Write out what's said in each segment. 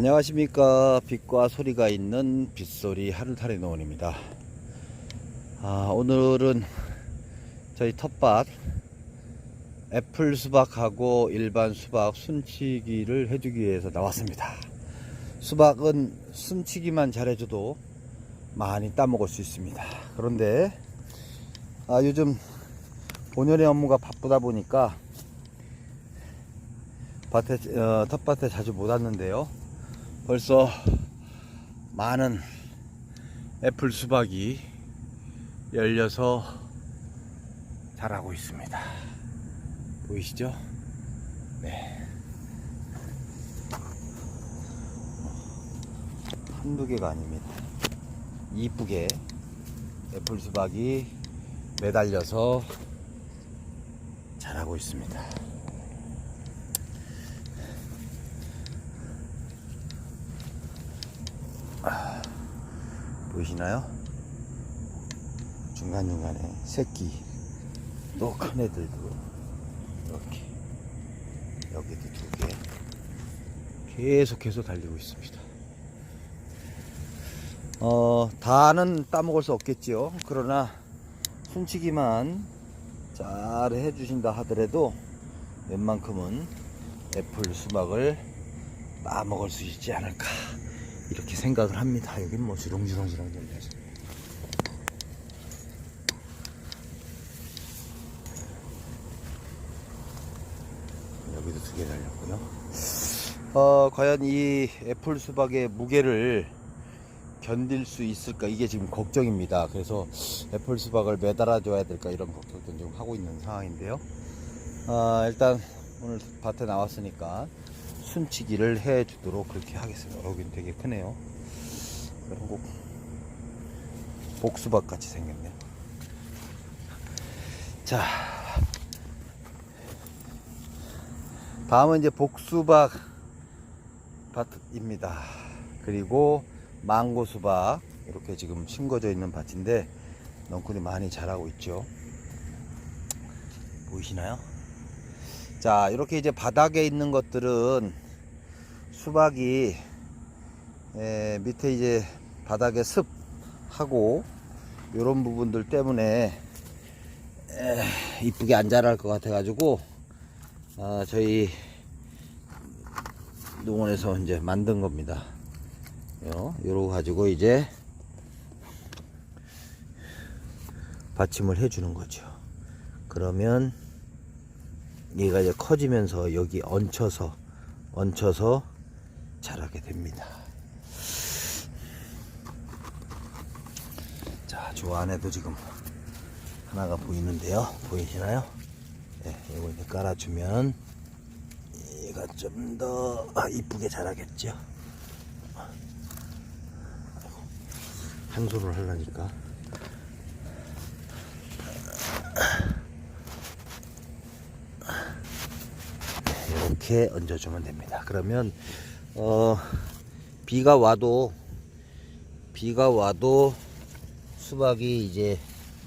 안녕하십니까. 빛과 소리가 있는 빗소리 하늘타리 노원입니다. 아, 오늘은 저희 텃밭 애플 수박하고 일반 수박 순치기를 해주기 위해서 나왔습니다. 수박은 순치기만 잘해줘도 많이 따먹을 수 있습니다. 그런데 아, 요즘 본연의 업무가 바쁘다 보니까 밭에, 어, 텃밭에 자주 못 왔는데요 벌써 많은 애플 수박이 열려서 자라고 있습니다. 보이시죠? 네. 한두 개가 아닙니다. 이쁘게 애플 수박이 매달려서 자라고 있습니다. 보이시나요? 중간중간에 새끼 또 큰 애들도 이렇게 여기도 두 개. 계속해서 달리고 있습니다. 어 다는 따먹을 수 없겠지요. 그러나 순치기만 잘 해주신다 하더라도 웬만큼은 애플 수박을 따먹을 수 있지 않을까 이렇게 생각을 합니다. 여긴 뭐 주렁주렁주렁 열려서. 여기도 두 개 달렸고요. 어, 과연 이 애플 수박의 무게를 견딜 수 있을까 이게 지금 걱정입니다. 그래서 애플 수박을 매달아 줘야 될까 이런 걱정도 좀 하고 있는 상황인데요. 아, 일단 오늘 밭에 나왔으니까 순치기를 해 주도록 그렇게 하겠습니다. 여긴 되게 크네요. 한국 복수박 같이 생겼네요. 자, 다음은 이제 복수박 밭입니다. 그리고 망고 수박 이렇게 지금 심겨져 있는 밭인데 넝쿨이 많이 자라고 있죠. 보이시나요? 자, 이렇게 이제 바닥에 있는 것들은 수박이 에, 밑에 이제 바닥에 습하고 이런 부분들 때문에 에, 이쁘게 안 자랄 것 같아 가지고 아, 저희 농원에서 이제 만든 겁니다. 요, 요러 가지고 이제 받침을 해주는 거죠. 그러면 얘가 이제 커지면서 여기 얹혀서 얹혀서 자라게 됩니다. 자, 저 안에도 지금 하나가 보이는데요. 보이시나요? 네, 이거 이제 깔아주면 얘가 좀 더 이쁘게 자라겠죠. 한소를 하려니까. 이렇게 얹어주면 됩니다. 그러면 어, 비가 와도 비가 와도 수박이 이제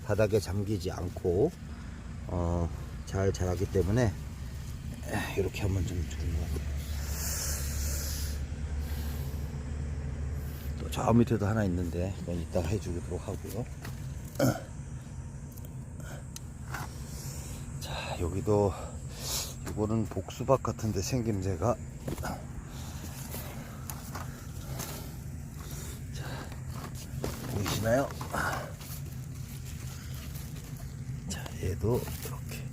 바닥에 잠기지 않고 어, 잘 자라기 때문에 이렇게 한번 좀 주는 것 같아요. 또 저 밑에도 하나 있는데 그건 이따 해주도록 하고요. 자 여기도 이거는 복수박 같은데 생김새가 자, 보이시나요? 자, 얘도 이렇게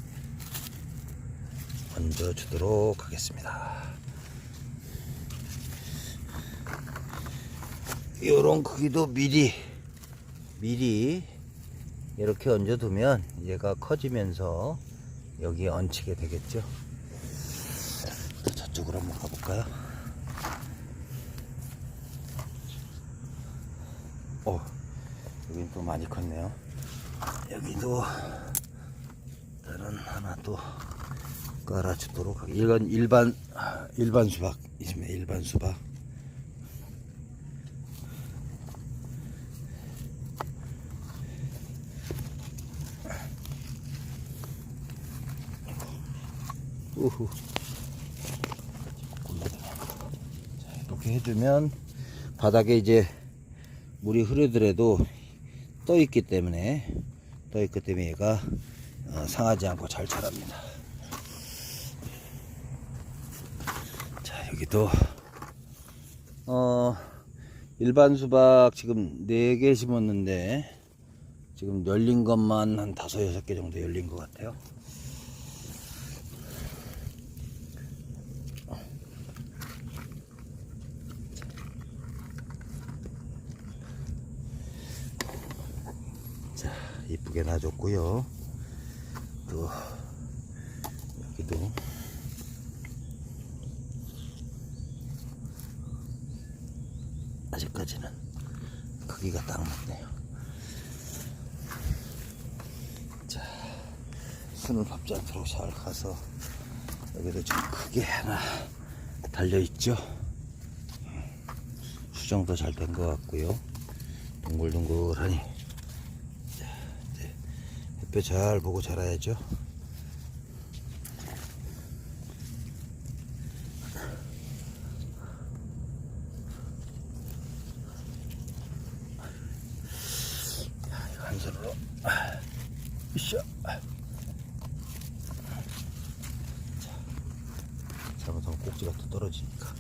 얹어 주도록 하겠습니다. 요런 크기도 미리 미리 이렇게 얹어 두면 얘가 커지면서 여기에 얹히게 되겠죠. 또 저쪽으로 한번 가볼까요? 어, 여긴 또 많이 컸네요. 여기도 다른 하나 또 깔아주도록 하겠 일반 일반 일반 수박 있습니다. 일반 수박. 우후. 자, 또 이렇게 해주면 바닥에 이제 물이 흐르더라도 떠 있기 때문에 떠 있기 때문에 얘가 어, 상하지 않고 잘 자랍니다. 자 여기도 어 일반 수박 지금 4개 심었는데 지금 열린 것만 한 다섯 여섯 개 정도 열린 것 같아요. 자, 이쁘게 놔줬고요. 또 여기도 아직까지는 크기가 딱 맞네요. 자, 순을 밟지 않도록 잘 가서 여기도 좀 크게 하나 달려 있죠. 수정도 잘 된 것 같고요. 동글동글하니 햇볕 잘 보고 자라야죠. 자, 이거 한 손으로 으쌰. 자, 잘못하면 꼭지가 또 떨어지니까.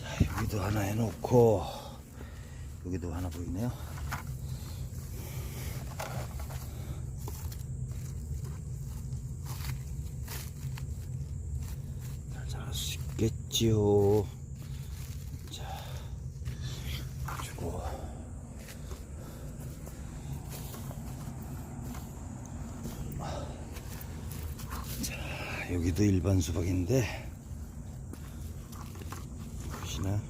자, 여기도 하나 해놓고 여기도 하나 보이네요. 잘 있겠지요. 자, 주고. 자, 여기도 일반 수박인데, 보시나?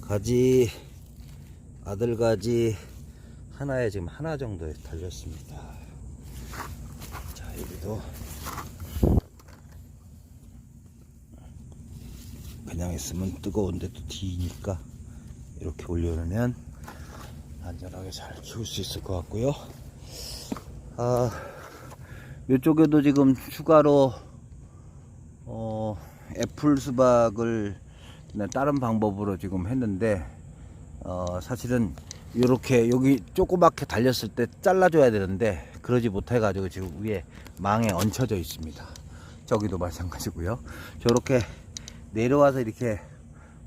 가지 아들 가지 하나에 지금 하나 정도 달렸습니다. 자 여기도 그냥 있으면 뜨거운데 또 뒤니까 이렇게 올려놓으면 안전하게 잘 키울 수 있을 것 같고요. 아 이쪽에도 지금 추가로 어, 애플 수박을 다른 방법으로 지금 했는데 어, 사실은 이렇게 여기 조그맣게 달렸을 때 잘라줘야 되는데 그러지 못해 가지고 지금 위에 망에 얹혀져 있습니다. 저기도 마찬가지고요. 저렇게 내려와서 이렇게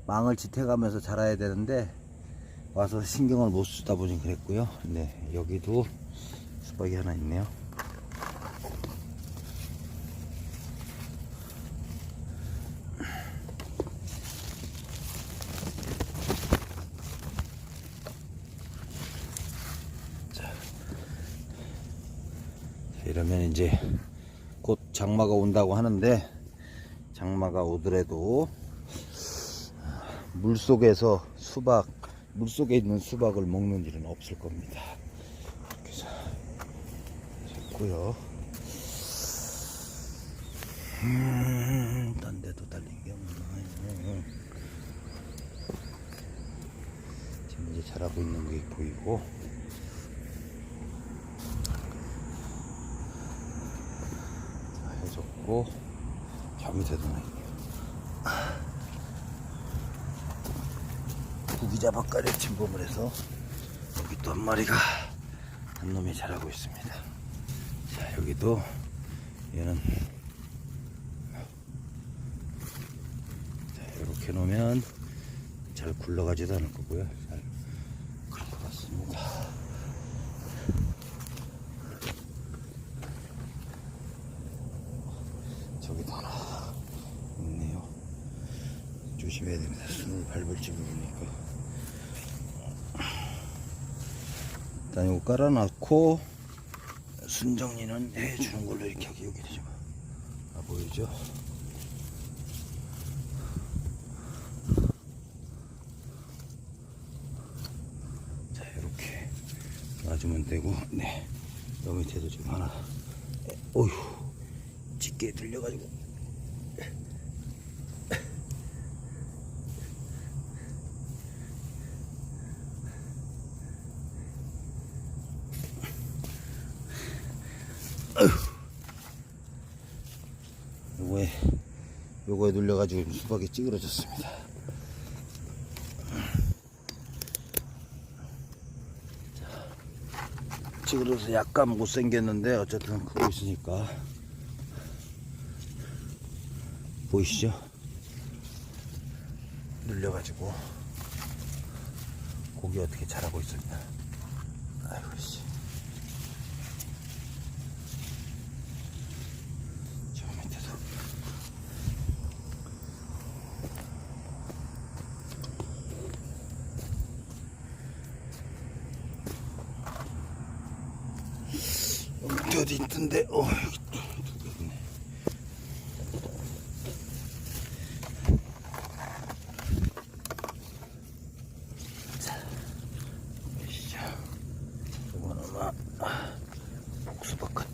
망을 지탱하면서 자라야 되는데 와서 신경을 못 쓰다 보니 그랬고요. 네 여기도 수박이 하나 있네요 이러면 이제 곧 장마가 온다고 하는데 장마가 오더라도 물 속에서 수박 물 속에 있는 수박을 먹는 일은 없을 겁니다. 그래서 좋고요. 음, 딴 데도 달린 게 없나. 지금 이제 자라고 있는 게 보이고. 자, 해줬고 저 밑에도 하나. 있네요 구기자 바깥에 침범을 해서 여기 또 한 마리가 한 놈이 자라고 있습니다. 자 여기도 얘는 자 이렇게 놓으면 잘 굴러가지도 않을 거고요 잘 그럴 것 같습니다 저기도 하나 있네요. 조심해야 됩니다. 손을 밟을지 모르니까. 일단 이거 깔아놨고 순정리는 해주는 걸로 이렇게 하기 여기 좀 아, 보이죠? 자 이렇게 놔주면 되고 네. 여 밑에도 지금 하나 에, 어휴 짙게 들려가지고 요거에 눌려가지고 수박이 찌그러졌습니다. 자, 찌그러서 약간 못생겼는데 어쨌든 크고 있으니까 보이시죠? 눌려가지고 고기 어떻게 자라고 있습니다. 아이고 씨. 저 밑에도 밑에 어디 있던데? 어 여기 또두개 있네 자 보시죠 이거는 아마 아, 복수박 같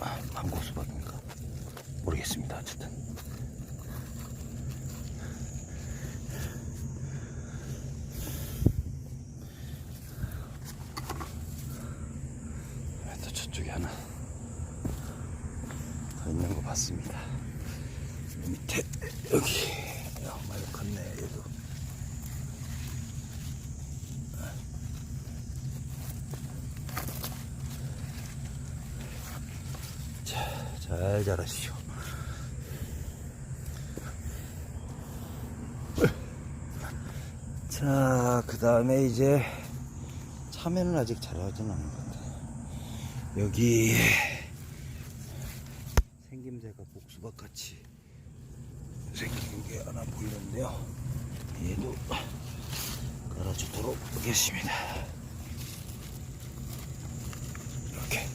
아, 망고 수박인가 모르겠습니다 어쨌든 또 저쪽에 하나 더 있는 거 봤습니다 밑에 여기 야 많이 컸네 얘도 자, 잘 자라시오. 자, 그 다음에 이제 참외는 아직 자라진 않은 것 같아요. 여기 생김새가 복수박 같이 생긴 게 하나 보이는데요. 얘도 깔아주도록 하겠습니다. 이렇게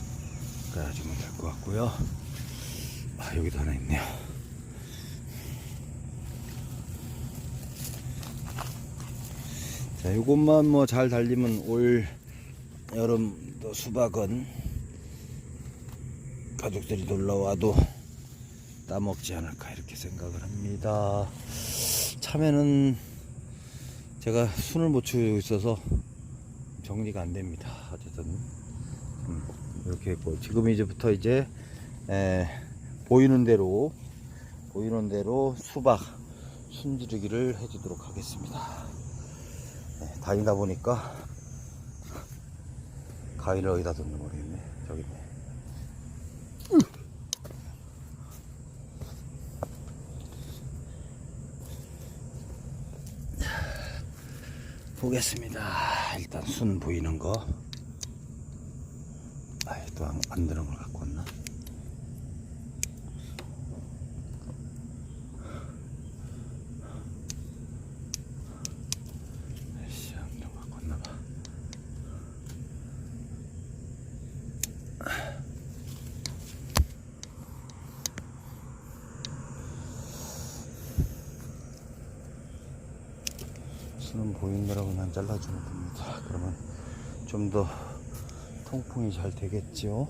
깔아주면 될 것 같고요. 아, 여기도 하나 있네요. 자, 요것만 뭐 잘 달리면 올 여름 또 수박은 가족들이 놀러 와도 따먹지 않을까 이렇게 생각을 합니다. 참외는 제가 순을 못 치고 있어서 정리가 안 됩니다. 어쨌든 음, 이렇게 했고 지금 이제부터 이제 에, 보이는 대로 보이는 대로 수박 순지르기를 해주도록 하겠습니다. 네, 다니다 보니까 가위를 어디다 뒀는지 모르겠네. 저기 있네. 보겠습니다. 일단 순 보이는 거. 아이, 또 안, 안 드는 걸 갖고 왔나? 아이씨, 안 드는 걸 갖고 왔나 봐. 보이는 대로 그냥 잘라주면 됩니다. 그러면 좀 더 통풍이 잘 되겠죠.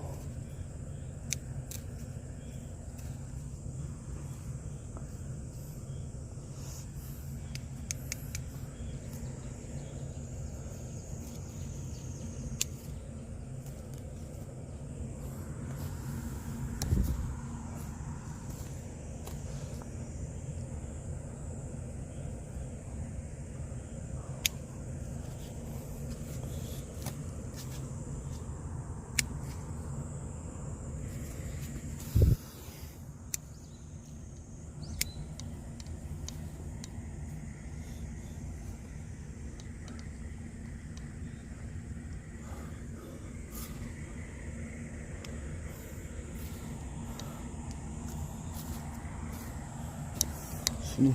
순이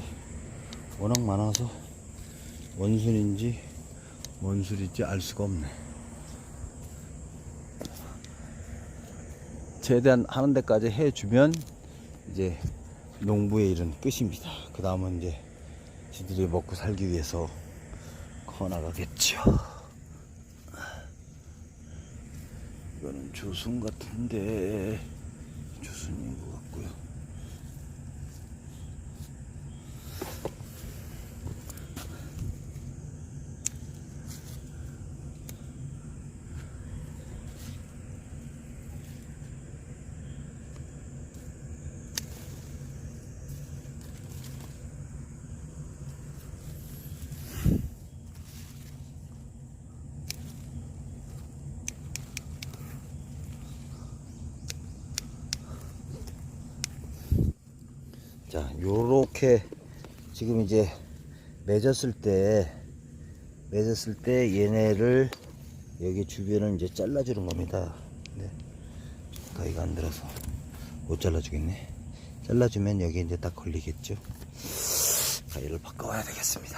워낙 많아서 원순인지 원술인지 알 수가 없네. 최대한 하는 데까지 해주면 이제 농부의 일은 끝입니다. 그 다음은 이제 지들이 먹고 살기 위해서 커 나가겠죠. 이거는 주순 같은데 주순인 것 같고요. 자, 요렇게 지금 이제 맺었을 때 맺었을 때 얘네를 여기 주변을 이제 잘라주는 겁니다. 네. 가위가 안 들어서 못 잘라주겠네. 잘라주면 여기 이제 딱 걸리겠죠. 가위를 바꿔와야 되겠습니다.